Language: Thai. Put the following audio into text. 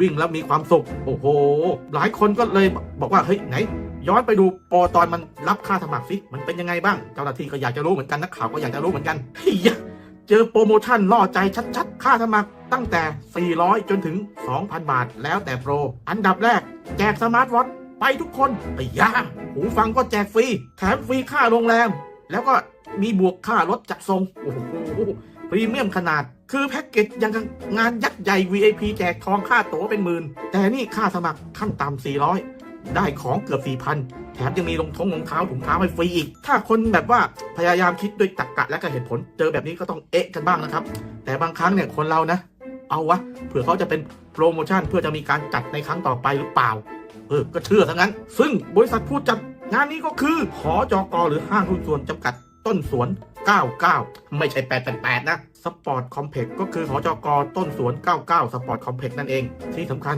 วิ่งแล้วมีความสุข โอ้โห หลายคนก็เลยบอกว่า เฮ้ย ไหน ย้อนไปดูโปรตอนมันรับค่าสมัครสิ มันเป็นยังไงบ้าง เจ้าหน้าที่ก็อยากจะรู้เหมือนกัน นักข่าวก็อยากจะรู้เหมือนกันเฮ้ยเจอโปรโมชั่นล่อใจชัด ๆ ค่าสมัครตั้งแต่ 400 จนถึง 2,000 บาท แล้วแต่โปร อันดับแรก แจกสมาร์ทวอทไปทุกคนไอ้ยาหูฟังก็แจกฟรี แถมฟรีค่าโรงแรม แล้วก็มีบวกค่ารถจัดส่งโอ้โหพรีเมียมขนาด คือแพ็กเกจยังกับงานยักษ์ใหญ่ VIP แจกทองค่าตั๋วเป็นหมื่น แต่นี่ค่าสมัครขั้นต่ำ400 ได้ของเกือบ 4,000 แถมยังมีรองท้องรองเท้าถุงเท้าให้ฟรีอีก ถ้าคนแบบว่าพยายามคิดด้วยตรรกะและก็เหตุผล เจอแบบนี้ก็ต้องเอ๊ะกันบ้างนะครับ แต่บางครั้งเนี่ยคนเรานะ เอาวะ เผื่อเขาจะเป็นโปรโมชั่นเพื่อจะมีการจัดในครั้งต่อไปหรือเปล่า เออ ก็เชื่อทั้งนั้น ซึ่งบริษัทผู้จัด งานนี้ก็คือหอจอกหรือห้างหุ้นส่วนจำกัดต้นสวน 99 ไม่ใช่ 888 นะสปอร์ตคอมเพล็กก็คือหอจอกต้นสวน 99 สปอร์ตคอมเพล็กนั่นเองที่สำคัญ